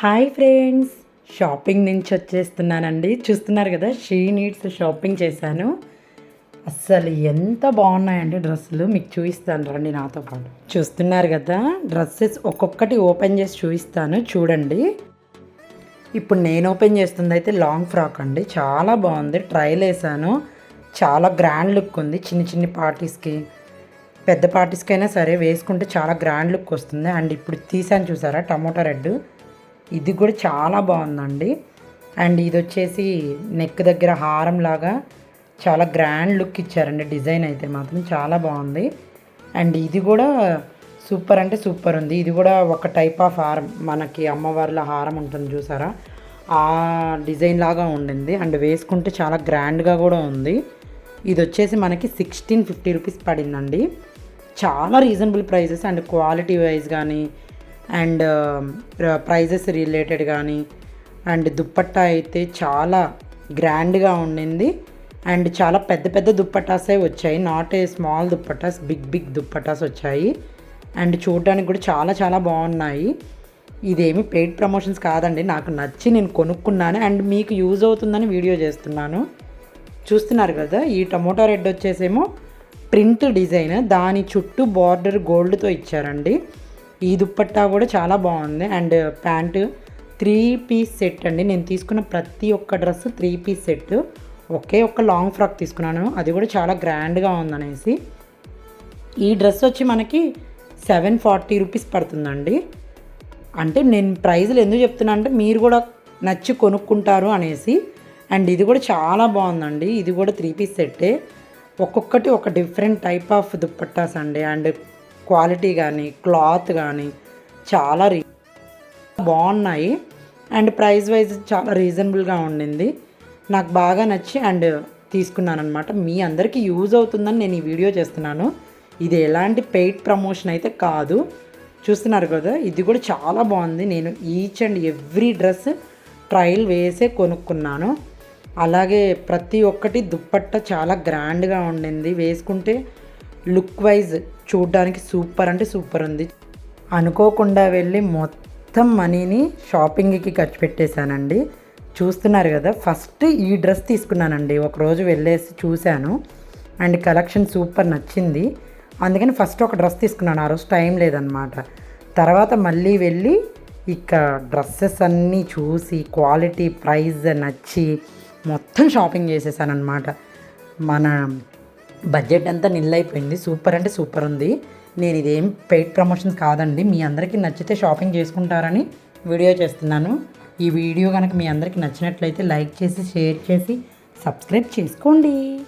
Hi friends. Shopping నుంచి వచ్చేస్తున్నానండి. చూస్తున్నారు కదా షీ నీడ్స్ షాపింగ్ చేశాను. అస్సలు ఎంత బాగున్నాయండి డ్రెస్సులు. మీకు చూపిస్తాను రండి నాతో పాటు. చూస్తున్నారు కదా డ్రెస్సెస్ ఒక్కొక్కటి ఓపెన్ చేసి చూపిస్తాను. చూడండి. ఇప్పుడు నేను ఓపెన్ చేస్తుంది అయితే లాంగ్ ఫ్రాక్ అండి. చాలా బాగుంది. ట్రైల్ వేసాను చాలా గ్రాండ్ లుక్ ఉంది. చిన్న చిన్ని పార్టీస్కి పెద్ద పార్టీస్కి అయినా సరే వేసుకుంటే చాలా గ్రాండ్ లుక్ వస్తుంది. అండ్ ఇప్పుడు తీసాను చూసారా టమోటా రెడ్ ఇది కూడా చాలా బాగుందండి. అండ్ ఇది వచ్చేసి నెక్ దగ్గర హారం లాగా చాలా గ్రాండ్ లుక్ ఇచ్చారండి. డిజైన్ అయితే మాత్రం చాలా బాగుంది. అండ్ ఇది కూడా సూపర్ అంటే సూపర్ ఉంది. ఇది కూడా ఒక టైప్ ఆఫ్ హారం. మనకి అమ్మవార్ల హారం ఉంటుంది చూసారా? ఆ డిజైన్ లాగా ఉండింది. అండ్ వేసుకుంటే చాలా గ్రాండ్గా కూడా ఉంది. ఇది వచ్చేసి మనకి సిక్స్టీన్ ఫిఫ్టీ రూపీస్ పడిందండి. చాలా reasonable prices and quality wise కానీ అండ్ um, ప్రైజెస్ రిలేటెడ్ కానీ అండ్ దుప్పట్టా అయితే చాలా గ్రాండ్గా ఉండింది. అండ్ చాలా పెద్ద పెద్ద దుప్పటాసే వచ్చాయి. Not a small dupattas big big dupattas వచ్చాయి. అండ్ చూడడానికి కూడా చాలా చాలా బాగున్నాయి. ఇదేమి పెయిడ్ ప్రమోషన్స్ కాదండి. నాకు నచ్చి నేను కొనుక్కున్నాను. అండ్ మీకు యూజ్ అవుతుందని వీడియో చేస్తున్నాను. చూస్తున్నారు కదా ఈ టమోటా రెడ్ వచ్చేసేమో ప్రింట్ డిజైన్. దాని చుట్టూ బార్డర్ గోల్డ్తో ఇచ్చారండి. ఈ దుప్పట్టా కూడా చాలా బాగుంది. And pants three piece set అండి. నేను తీసుకున్న ప్రతి ఒక్క డ్రెస్ త్రీ పీస్ సెట్. ఒకే ఒక్క లాంగ్ ఫ్రాక్ తీసుకున్నాను. అది కూడా చాలా గ్రాండ్గా ఉందనేసి. ఈ డ్రెస్ వచ్చి మనకి సెవెన్ ఫార్టీ రూపీస్ పడుతుందండి. అంటే నేను ప్రైజులు ఎందుకు చెప్తున్నా అంటే మీరు కూడా నచ్చి కొనుక్కుంటారు అనేసి. అండ్ ఇది కూడా చాలా బాగుందండి. ఇది కూడా త్రీ పీస్ సెట్టే. ఒక్కొక్కటి ఒక డిఫరెంట్ టైప్ ఆఫ్ దుప్పట్టాస్ అండి. అండ్ క్వాలిటీ కానీ క్లాత్ కానీ చాలా రీ బాగున్నాయి. అండ్ ప్రైస్ వైజ్ చాలా రీజనబుల్గా ఉండింది. నాకు బాగా నచ్చి అండ్ తీసుకున్నాను అనమాట మీ అందరికీ యూజ్ అవుతుందని నేను ఈ వీడియో చేస్తున్నాను. ఇది ఎలాంటి పెయిడ్ ప్రమోషన్ అయితే కాదు. చూస్తున్నారు కదా ఇది కూడా చాలా బాగుంది. నేను each and every dress trial వేసే కొనుక్కున్నాను. అలాగే ప్రతి ఒక్కటి దుప్పట్ట చాలా గ్రాండ్గా ఉండింది. వేసుకుంటే లుక్ వైజ్ చూడడానికి సూపర్ అంటే సూపర్ ఉంది. అనుకోకుండా వెళ్ళి మొత్తం మనీని షాపింగ్కి ఖర్చు పెట్టేశానండి. చూస్తున్నారు కదా ఫస్ట్ ఈ డ్రెస్ తీసుకున్నానండి. ఒకరోజు వెళ్ళేసి చూశాను. అండ్ కలెక్షన్ సూపర్ నచ్చింది. అందుకని ఫస్ట్ ఒక డ్రెస్ తీసుకున్నాను. ఆ రోజు టైం లేదనమాట తర్వాత మళ్ళీ వెళ్ళి ఇక డ్రెస్సెస్ అన్నీ చూసి క్వాలిటీ ప్రైస్ నచ్చి మొత్తం షాపింగ్ చేసేసానమాట మన బడ్జెట్ అంతా నిల్ అయిపోయింది సూపర్ అంటే సూపర్ ఉంది. నేను ఇదేం పెయిడ్ ప్రమోషన్స్ కాదండి. మీ అందరికీ నచ్చితే షాపింగ్ చేసుకుంటారని వీడియో చేస్తున్నాను. ఈ వీడియో కనుక మీ అందరికీ నచ్చినట్లయితే లైక్ చేసి షేర్ చేసి సబ్స్క్రైబ్ చేసుకోండి.